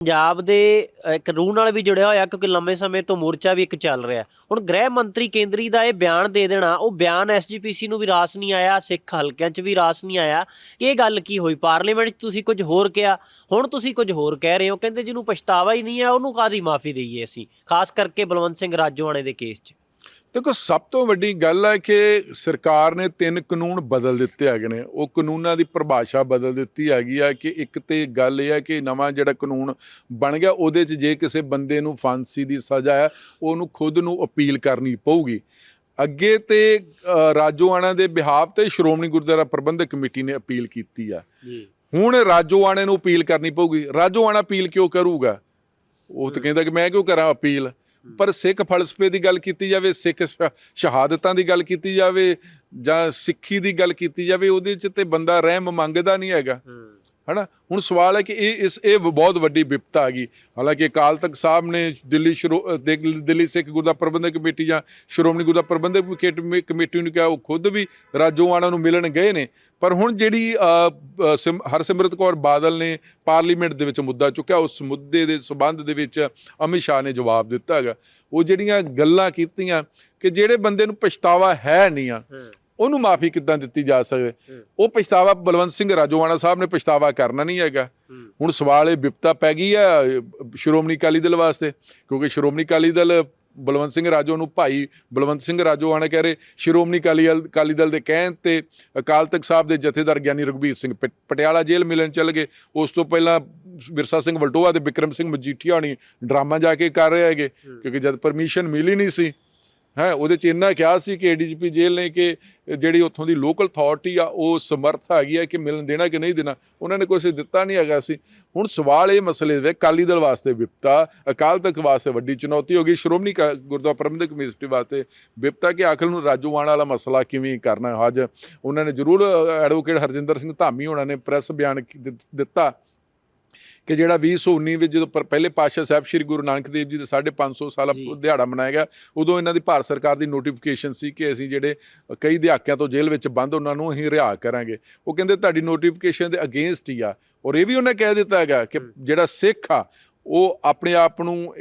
ਪੰਜਾਬ ਦੇ ਅ, ਇੱਕ ਰੂਹ ਨਾਲ ਵੀ ਜੁੜਿਆ ਹੋਇਆ ਕਿਉਂਕਿ ਲੰਮੇ ਸਮੇਂ ਤੋਂ ਮੋਰਚਾ ਵੀ ਇੱਕ ਚੱਲ ਰਿਹਾ। ਹੁਣ ਗ੍ਰਹਿ ਮੰਤਰੀ ਕੇਂਦਰੀ ਦਾ ਇਹ ਬਿਆਨ ਦੇ ਦੇਣਾ ਉਹ ਬਿਆਨ ਐਸਜੀਪੀਸੀ ਨੂੰ ਵੀ ਰਾਸ ਨਹੀਂ ਆਇਆ ਸਿੱਖ ਹਲਕਿਆਂ 'ਚ ਵੀ ਰਾਸ ਨਹੀਂ ਆਇਆ। ਇਹ ਗੱਲ ਕੀ ਹੋਈ? ਪਾਰਲੀਮੈਂਟ 'ਚ ਤੁਸੀਂ ਕੁਝ ਹੋਰ ਕਿਹਾ ਹੁਣ ਤੁਸੀਂ ਕੁਝ ਹੋਰ ਕਹਿ ਰਹੇ ਹੋ ਕਹਿੰਦੇ ਜਿਹਨੂੰ ਪਛਤਾਵਾ ਹੀ ਨਹੀਂ ਹੈ ਉਹਨੂੰ ਕਾਦੀ ਮਾਫੀ ਦਈਏ ਅਸੀਂ? ਖਾਸ ਕਰਕੇ ਬਲਵੰਤ ਸਿੰਘ ਰਾਜੋਆਣੇ ਦੇ ਕੇਸ 'ਚ। ਦੇਖੋ ਸਭ ਤੋਂ ਵੱਡੀ ਗੱਲ ਹੈ ਕਿ ਸਰਕਾਰ ਨੇ ਤਿੰਨ ਕਾਨੂੰਨ ਬਦਲ ਦਿੱਤੇ ਹੈਗੇ ਨੇ। ਉਹ ਕਾਨੂੰਨਾਂ ਦੀ ਪਰਿਭਾਸ਼ਾ ਬਦਲ ਦਿੱਤੀ ਹੈਗੀ ਆ ਕਿ ਇੱਕ ਤੇ ਗੱਲ ਇਹ ਹੈ ਕਿ ਨਵਾਂ ਜਿਹੜਾ ਕਾਨੂੰਨ ਬਣ ਗਿਆ ਉਹਦੇ 'ਚ ਜੇ ਕਿਸੇ ਬੰਦੇ ਨੂੰ ਫਾਂਸੀ ਦੀ ਸਜ਼ਾ ਹੈ ਉਹਨੂੰ ਖੁਦ ਨੂੰ ਅਪੀਲ ਕਰਨੀ ਪਊਗੀ। ਅੱਗੇ ਤੇ ਰਾਜੋਆਣਾ ਦੇ ਬਿਹਾਫ ਤੇ ਸ਼੍ਰੋਮਣੀ ਗੁਰਦੁਆਰਾ ਪ੍ਰਬੰਧਕ ਕਮੇਟੀ ਨੇ ਅਪੀਲ ਕੀਤੀ ਆ। ਹੁਣ ਰਾਜੋਆਣੇ ਨੂੰ ਅਪੀਲ ਕਰਨੀ ਪਊਗੀ। ਰਾਜੋਆਣਾ ਅਪੀਲ ਕਿਉਂ ਕਰੂਗਾ? ਉਹ ਤਾਂ ਕਹਿੰਦਾ ਕਿ ਮੈਂ ਕਿਉਂ ਕਰਾਂ ਅਪੀਲ? ਪਰ ਸਿੱਖ ਫਲਸਫੇ ਦੀ ਗੱਲ ਕੀਤੀ ਜਾਵੇ, ਸਿੱਖ ਸ਼- ਸ਼ਹਾਦਤਾਂ ਦੀ ਗੱਲ ਕੀਤੀ ਜਾਵੇ ਜਾਂ ਸਿੱਖੀ ਦੀ ਗੱਲ ਕੀਤੀ ਜਾਵੇ, ਉਹਦੇ 'ਚ ਤੇ ਬੰਦਾ ਰਹਿਮ ਮੰਗਦਾ ਨਹੀਂ ਹੈਗਾ। ਹਨਾ? ਹੁਣ ਸਵਾਲ ਹੈ ਕਿ ਇਹ ਇਸ ਇਹ ਬਹੁਤ ਵੱਡੀ ਵਿਪਤਾ ਆ ਗਈ। ਹਾਲਾਂਕਿ ਅਕਾਲ ਤਖਤ ਸਾਹਿਬ ਨੇ ਦਿੱਲੀ ਸ਼੍ਰੋ- ਦਿੱਲੀ ਸਿੱਖ ਗੁਰਦਾ ਪ੍ਰਬੰਧਕ ਕਮੇਟੀ ਜਾਂ ਸ਼੍ਰੋਮਣੀ ਗੁਰਦਾ ਪ੍ਰਬੰਧਕ ਕਮੇਟੀ- ਨੂੰ ਕਿਹਾ, ਉਹ ਖੁਦ ਵੀ ਰਾਜੋਆਣਾ ਨੂੰ ਮਿਲਣ ਗਏ ਨੇ। ਪਰ ਹੁਣ ਜਿਹੜੀ ਸਿਮ- ਹਰਸਿਮਰਤ ਕੌਰ ਬਾਦਲ ਨੇ ਪਾਰਲੀਮੈਂਟ ਦੇ ਵਿੱਚ ਮੁੱਦਾ ਚੁੱਕਿਆ, ਉਸ ਮੁੱਦੇ ਦੇ ਸਬੰਧ ਦੇ ਵਿੱਚ ਅਮਿਤ ਸ਼ਾਹ ਨੇ ਜਵਾਬ ਦਿੱਤਾ ਹੈਗਾ। ਉਹ ਜਿਹੜੀਆਂ ਗੱਲਾਂ ਕੀਤੀਆਂ ਕਿ ਜਿਹੜੇ ਬੰਦੇ ਨੂੰ ਪਛਤਾਵਾ ਹੈ ਨਹੀਂ ਆ ਉਹਨੂੰ ਮਾਫੀ ਕਿੱਦਾਂ ਦਿੱਤੀ ਜਾ ਸਕਦੀ ਉਹ ਪਛਤਾਵਾ ਬਲਵੰਤ ਸਿੰਘ ਰਾਜੋਆਣਾ ਸਾਹਿਬ ਨੇ ਪਛਤਾਵਾ ਕਰਨਾ ਨਹੀਂ ਹੈਗਾ। ਹੁਣ ਸਵਾਲ ਇਹ ਵਿਪਤਾ ਪੈ ਗਈ ਆ, ਸ਼੍ਰੋਮਣੀ ਅਕਾਲੀ ਦਲ ਵਾਸਤੇ, ਕਿਉਂਕਿ ਸ਼੍ਰੋਮਣੀ ਅਕਾਲੀ ਦਲ ਬਲਵੰਤ ਸਿੰਘ ਰਾਜੋ ਨੂੰ ਭਾਈ ਬਲਵੰਤ ਸਿੰਘ ਰਾਜੋਆਣਾ ਕਹਿ ਰਹੇ, ਸ਼੍ਰੋਮਣੀ ਅਕਾਲੀ ਦਲ ਅਕਾਲੀ ਦਲ ਦੇ ਕਹਿਣ ਤੇ ਅਕਾਲ ਤਖਤ ਸਾਹਿਬ ਦੇ ਜਥੇਦਾਰ ਗਿਆਨੀ ਰਘਬੀਰ ਸਿੰਘ ਪ- ਪਟਿਆਲਾ ਜੇਲ੍ਹ ਮਿਲਣ ਚੱਲ ਗਏ। ਉਸ ਤੋਂ ਪਹਿਲਾਂ ਵਿਰਸਾ ਸਿੰਘ ਵਲਟੋਆ ਤੇ ਵਿਕਰਮ ਸਿੰਘ ਮਜੀਠੀਆ ਹੋਣੀ ਡਰਾਮਾ ਜਾ ਕੇ ਕਰ ਰਹੇ ਹੈਗੇ, ਕਿਉਂਕਿ ਜਦ ਪਰਮਿਸ਼ਨ ਮਿਲੀ ਨਹੀਂ ਸੀ ਹੈ, ਉਹਦੇ ਚ ਇੰਨਾ ਕਿਹਾ ਸੀ ਕਿ ਏਡੀਜੀਪੀ ਜੇਲ੍ਹ ਨੇ ਕਿ ਜਿਹੜੀ ਉੱਥੋਂ ਦੀ ਲੋਕਲ ਅਥਾਰਟੀ ਆ, ਉਹ ਸਮਰਥ ਹੈਗੀ ਆ ਕਿ ਮਿਲਣ ਦੇਣਾ ਕਿ ਨਹੀਂ ਦੇਣਾ, ਉਹਨਾਂ ਨੇ ਕੁਝ ਦਿੱਤਾ ਨਹੀਂ ਹੈਗਾ ਸੀ। ਹੁਣ ਸਵਾਲ ਇਹ ਮਸਲੇ ਦੇ ਅਕਾਲੀ ਦਲ ਵਾਸਤੇ ਵਿਪਤਾ, ਅਕਾਲ ਤਖਤ ਵਾਸਤੇ ਵੱਡੀ ਚੁਣੌਤੀ ਹੋ ਗਈ, ਸ਼੍ਰੋਮਣੀ ਕ- ਗੁਰਦੁਆਰਾ ਪ੍ਰਬੰਧਕ ਕਮੇਟੀ ਵਾਸਤੇ ਵਿਪਤਾ ਕਿ ਆਖਰ ਨੂੰ ਰਾਜੋਆਣ ਵਾਲਾ ਮਸਲਾ ਕਿਵੇਂ ਕਰਨਾ ਅੱਜ? ਉਹਨਾਂ ਨੇ ਜ਼ਰੂਰ ਐਡਵੋਕੇਟ ਹਰਜਿੰਦਰ ਸਿੰਘ ਧਾਮੀ ਹੋਣਾ ਨੇ ਪ੍ਰੈਸ ਬਿਆਨ ਦਿੱਤਾ। ਕਿ ਜਿਹੜਾ 2019 ਵਿੱਚ ਜਦੋਂ ਪਹਿਲੇ ਪਾਤਸ਼ਾਹ ਸਾਹਿਬ ਸ੍ਰੀ ਗੁਰੂ ਨਾਨਕ ਦੇਵ ਜੀ ਦੇ 550 ਸਾਲਾ। ਦਿਹਾੜਾ ਮਨਾਇਆ ਗਿਆ ਉਦੋਂ ਇਹਨਾਂ ਦੀ ਭਾਰਤ ਸਰਕਾਰ ਦੀ ਨੋਟੀਫਿਕੇਸ਼ਨ ਸੀ ਕਿ ਅਸੀਂ ਜਿਹੜੇ ਕਈ ਦਿਹਾਕਿਆਂ ਤੋਂ ਜੇਲ੍ਹ ਵਿੱਚ ਬੰਦ ਉਹਨਾਂ ਨੂੰ ਅਸੀਂ ਰਿਹਾ ਕਰਾਂਗੇ। ਉਹ ਕਹਿੰਦੇ ਤੁਹਾਡੀ ਨੋਟੀਫਿਕੇਸ਼ਨ ਦੇ ਅਗੇਂਸਟ ਹੀ ਆ। ਔਰ ਇਹ ਵੀ ਉਹਨੇ ਕਹਿ ਦਿੱਤਾ ਹੈਗਾ ਕਿ ਜਿਹੜਾ ਸਿੱਖ ਆ ਉਹ ਆਪਣੇ ਆਪ ਨੂੰ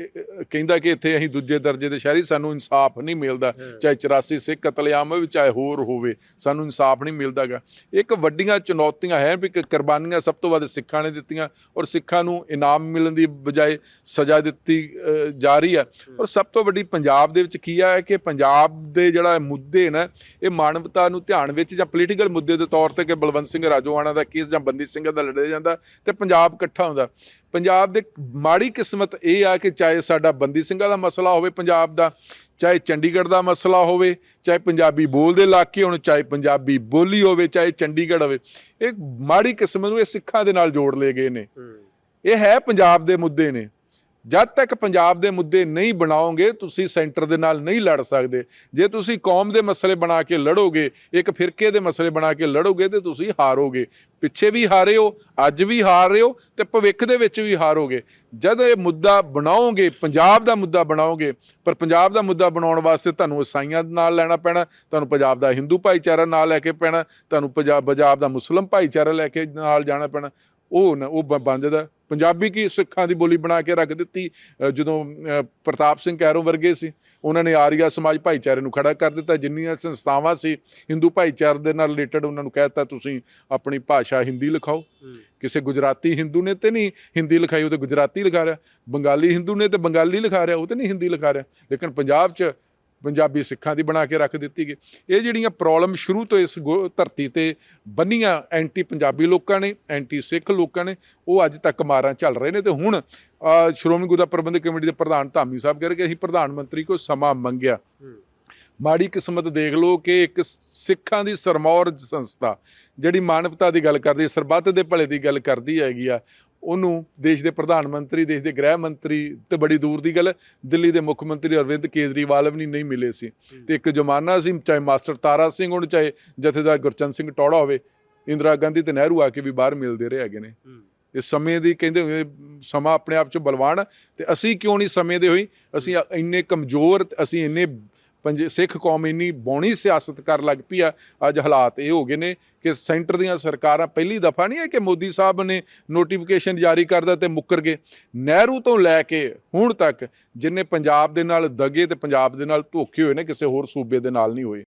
ਕਹਿੰਦਾ ਕਿ ਇੱਥੇ ਅਸੀਂ ਦੂਜੇ ਦਰਜੇ ਦੇ ਸ਼ਹਿਰੀ ਸਾਨੂੰ ਇਨਸਾਫ ਨਹੀਂ ਮਿਲਦਾ ਚਾਹੇ 84 ਸਿੱਖ ਕਤਲੇਆਮ ਹੋਵੇ ਚਾਹੇ ਹੋਰ ਹੋਵੇ ਸਾਨੂੰ ਇਨਸਾਫ ਨਹੀਂ ਮਿਲਦਾਗਾ। ਇੱਕ ਵੱਡੀਆਂ ਚੁਣੌਤੀਆਂ ਹੈ ਵੀ ਕਿ ਕੁਰਬਾਨੀਆਂ ਸਭ ਤੋਂ ਵੱਧ ਸਿੱਖਾਂ ਨੇ ਦਿੱਤੀਆਂ ਔਰ ਸਿੱਖਾਂ ਨੂੰ ਇਨਾਮ ਮਿਲਣ ਦੀ ਬਜਾਏ ਸਜ਼ਾ ਦਿੱਤੀ ਜਾ ਰਹੀ ਹੈ। ਔਰ ਸਭ ਤੋਂ ਵੱਡੀ ਪੰਜਾਬ ਦੇ ਵਿੱਚ ਕੀ ਹੈ ਕਿ ਪੰਜਾਬ ਦੇ ਜਿਹੜਾ ਮੁੱਦੇ ਨੇ ਇਹ ਮਾਨਵਤਾ ਨੂੰ ਧਿਆਨ ਵਿੱਚ ਜਾਂ ਪੋਲੀਟੀਕਲ ਮੁੱਦੇ ਦੇ ਤੌਰ ਤੇ ਕਿ ਬਲਵੰਤ ਸਿੰਘ ਰਾਜੋਆਣਾ ਦਾ ਕੇਸ ਜਾਂ ਬੰਦੀ ਸਿੰਘ ਦਾ ਲੜਿਆ ਜਾਂਦਾ ਤੇ ਪੰਜਾਬ ਇਕੱਠਾ ਹੁੰਦਾ। ਪੰਜਾਬ ਦੇ ਮਾੜੀ ਕਿਸਮਤ ਇਹ ਆ ਕਿ ਚਾਹੇ ਸਾਡਾ ਬੰਦੀ ਸਿੰਘਾਂ ਦਾ ਮਸਲਾ ਹੋਵੇ ਪੰਜਾਬ ਦਾ ਚਾਹੇ ਚੰਡੀਗੜ੍ਹ ਦਾ ਮਸਲਾ ਹੋਵੇ ਚਾਹੇ ਪੰਜਾਬੀ ਬੋਲਦੇ ਇਲਾਕੇ ਹੋਣ ਚਾਹੇ ਪੰਜਾਬੀ ਬੋਲੀ ਹੋਵੇ ਚਾਹੇ ਚੰਡੀਗੜ੍ਹ ਹੋਵੇ ਇਹ ਮਾੜੀ ਕਿਸਮਤ ਨੂੰ ਇਹ ਸਿੱਖਾਂ ਦੇ ਨਾਲ ਜੋੜ ਲਏ ਗਏ ਨੇ। ਇਹ ਹੈ ਪੰਜਾਬ ਦੇ ਮੁੱਦੇ ਨੇ। ਜਦ ਤੱਕ ਪੰਜਾਬ ਦੇ ਮੁੱਦੇ ਨਹੀਂ ਬਣਾਓਗੇ, ਤੁਸੀਂ ਸੈਂਟਰ ਦੇ ਨਾਲ ਨਹੀਂ ਲੜ ਸਕਦੇ। ਜੇ ਤੁਸੀਂ ਕੌਮ ਦੇ ਮਸਲੇ ਬਣਾ ਕੇ ਲੜੋਗੇ, ਇੱਕ ਫਿਰਕੇ ਦੇ ਮਸਲੇ ਬਣਾ ਕੇ ਲੜੋਗੇ, ਤੇ ਤੁਸੀਂ ਹਾਰੋਗੇ। ਪਿੱਛੇ ਵੀ ਹਾਰੇ ਹੋ ਅੱਜ ਵੀ ਹਾਰ ਰਹੇ ਹੋ ਤੇ ਭਵਿੱਖ ਦੇ ਵਿੱਚ ਵੀ ਹਾਰੋਗੇ। ਜਦ ਇਹ ਮੁੱਦਾ ਬਣਾਓਗੇ, ਪੰਜਾਬ ਦਾ ਮੁੱਦਾ ਬਣਾਓਗੇ, ਪਰ ਪੰਜਾਬ ਦਾ ਮੁੱਦਾ ਬਣਾਉਣ ਵਾਸਤੇ ਤੁਹਾਨੂੰ ਈਸਾਈਆਂ ਨਾਲ ਲੈਣਾ ਪੈਣਾ, ਤੁਹਾਨੂੰ ਪੰਜਾਬ ਦਾ ਹਿੰਦੂ ਭਾਈਚਾਰਾ ਨਾਲ ਲੈ ਕੇ ਪੈਣਾ, ਤੁਹਾਨੂੰ ਪੰਜਾਬ ਪੰਜਾਬ ਦਾ ਮੁਸਲਮ ਭਾਈਚਾਰਾ ਲੈ ਕੇ ਨਾਲ ਜਾਣਾ ਪੈਣਾ। ਉਹ ਨਾ ਉਹ ਬ- ਬਣ ਜਾਂਦਾ ਪੰਜਾਬੀ ਕੀ ਸਿੱਖਾਂ ਦੀ ਬੋਲੀ ਬਣਾ ਕੇ ਰੱਖ ਦਿੱਤੀ? ਜਦੋਂ ਪ੍ਰਤਾਪ ਸਿੰਘ ਕੈਰੋਂ ਵਰਗੇ ਸੀ ਉਹਨਾਂ ਨੇ ਆਰੀਆ ਸਮਾਜ ਭਾਈਚਾਰੇ ਨੂੰ ਖੜਾ ਕਰ ਦਿੱਤਾ। ਜਿੰਨੀਆਂ ਸੰਸਥਾਵਾਂ ਸੀ ਹਿੰਦੂ ਭਾਈਚਾਰੇ ਦੇ ਨਾਲ ਰਿਲੇਟਡ ਉਹਨਾਂ ਨੂੰ ਕਹਿਤਾ ਤੁਸੀਂ ਆਪਣੀ ਭਾਸ਼ਾ ਹਿੰਦੀ ਲਿਖਾਓ। ਕਿਸੇ ਗੁਜਰਾਤੀ ਹਿੰਦੂ ਨੇ ਤੇ ਨਹੀਂ ਹਿੰਦੀ ਲਿਖਾਈ ਉਹ ਤੇ ਗੁਜਰਾਤੀ ਲਿਖਾ ਰਿਹਾ। ਬੰਗਾਲੀ ਹਿੰਦੂ ਨੇ ਤੇ ਬੰਗਾਲੀ ਲਿਖਾ ਰਿਹਾ ਉਹ ਤੇ ਨਹੀਂ ਹਿੰਦੀ ਲਿਖਾ ਰਿਹਾ। ਲੇਕਿਨ ਪੰਜਾਬ 'ਚ ਪੰਜਾਬੀ ਸਿੱਖਾਂ ਦੀ ਬਣਾ ਕੇ ਰੱਖ ਦਿੱਤੀ ਗਈ। ਇਹ ਜਿਹੜੀਆਂ ਪ੍ਰੋਬਲਮ ਸ਼ੁਰੂ ਤੋਂ ਇਸ ਧਰਤੀ ਤੇ ਬੰਨੀਆਂ ਐਂਟੀ ਪੰਜਾਬੀ ਲੋਕਾਂ ਨੇ ਐਂਟੀ ਸਿੱਖ ਲੋਕਾਂ ਨੇ ਉਹ ਅੱਜ ਤੱਕ ਮਾਰਾਂ ਚੱਲ ਰਹੇ ਨੇ ਤੇ ਹੁਣ ਸ਼੍ਰੋਮਣੀ ਗੁਰਦੁਆਰਾ ਪ੍ਰਬੰਧਕ ਕਮੇਟੀ ਦੇ ਪ੍ਰਧਾਨ ਧਾਮੀ ਸਾਹਿਬ ਕਹਿ ਰਹੇ ਕਿ ਅਸੀਂ ਪ੍ਰਧਾਨ ਮੰਤਰੀ ਕੋਲ ਸਮਾਂ ਮੰਗਿਆ। ਮਾੜੀ ਕਿਸਮਤ ਦੇਖ ਲਓ ਕਿ ਇੱਕ ਸਿੱਖਾਂ ਦੀ ਸਰਮੌਰ ਸੰਸਥਾ ਜਿਹੜੀ ਮਾਨਵਤਾ ਦੀ ਗੱਲ ਕਰਦੀ ਸਰਬੱਤ ਦੇ ਭਲੇ ਦੀ ਗੱਲ ਕਰਦੀ ਹੈਗੀ ਆ ਉਹਨੂੰ ਦੇਸ਼ ਦੇ ਪ੍ਰਧਾਨ ਮੰਤਰੀ ਦੇਸ਼ ਦੇ ਗ੍ਰਹਿ ਮੰਤਰੀ ਤੇ ਬੜੀ ਦੂਰ ਦੀ ਗੱਲ ਦਿੱਲੀ ਦੇ ਮੁੱਖ ਮੰਤਰੀ ਅਰਵਿੰਦ ਕੇਜਰੀਵਾਲ ਵੀ ਨਹੀਂ ਮਿਲੇ ਸੀ। ਤੇ ਇੱਕ ਜ਼ਮਾਨਾ ਸੀ ਚਾਹੇ ਮਾਸਟਰ ਤਾਰਾ ਸਿੰਘ ਹੋਣ ਚਾਹੇ ਜਥੇਦਾਰ ਗੁਰਚੰਦ ਸਿੰਘ ਟੌੜਾ ਹੋਵੇ ਇੰਦਰਾ ਗਾਂਧੀ ਤੇ ਨਹਿਰੂ ਆ ਕੇ ਵੀ ਬਾਹਰ ਮਿਲਦੇ ਰਹੇ ਹੈਗੇ ਨੇ। ਇਸ ਸਮੇਂ ਦੀ ਕਹਿੰਦੇ ਹੋਏ ਸਮਾਂ ਆਪਣੇ ਆਪ ਚ ਬਲਵਾਨ ਤੇ ਅਸੀਂ ਕਿਉਂ ਨਹੀਂ ਸਮੇਂ ਦੇ ਹੋਈ ਅਸੀਂ ਇੰਨੇ ਕਮਜ਼ੋਰ ਅਸੀਂ ਇੰਨੇ ਪੰਜ ਸਿੱਖ ਕੌਮ ਇੰਨੀ ਬੌਣੀ ਸਿਆਸਤ ਕਰ ਲੱਗ ਪਈ ਆ, ਅੱਜ ਹਾਲਾਤ ਇਹ ਹੋ ਗਏ ਨੇ ਕਿ ਸੈਂਟਰ ਦੀਆਂ ਸਰਕਾਰਾਂ ਪਹਿਲੀ ਦਫਾ ਨਹੀਂ ਹੈ ਕਿ ਮੋਦੀ ਸਾਹਿਬ ਨੇ ਨੋਟੀਫਿਕੇਸ਼ਨ ਜਾਰੀ ਕਰਦਾ ਤੇ ਮੁੱਕਰ ਗਏ। ਨਹਿਰੂ ਤੋਂ ਲੈ ਕੇ ਹੁਣ ਤੱਕ ਜਿੰਨੇ ਪੰਜਾਬ ਦੇ ਨਾਲ ਦਗੇ ਤੇ ਪੰਜਾਬ ਦੇ ਨਾਲ ਧੋਖੇ ਹੋਏ ਨੇ, ਕਿਸੇ ਹੋਰ ਸੂਬੇ ਦੇ ਨਾਲ ਨਹੀਂ ਹੋਏ।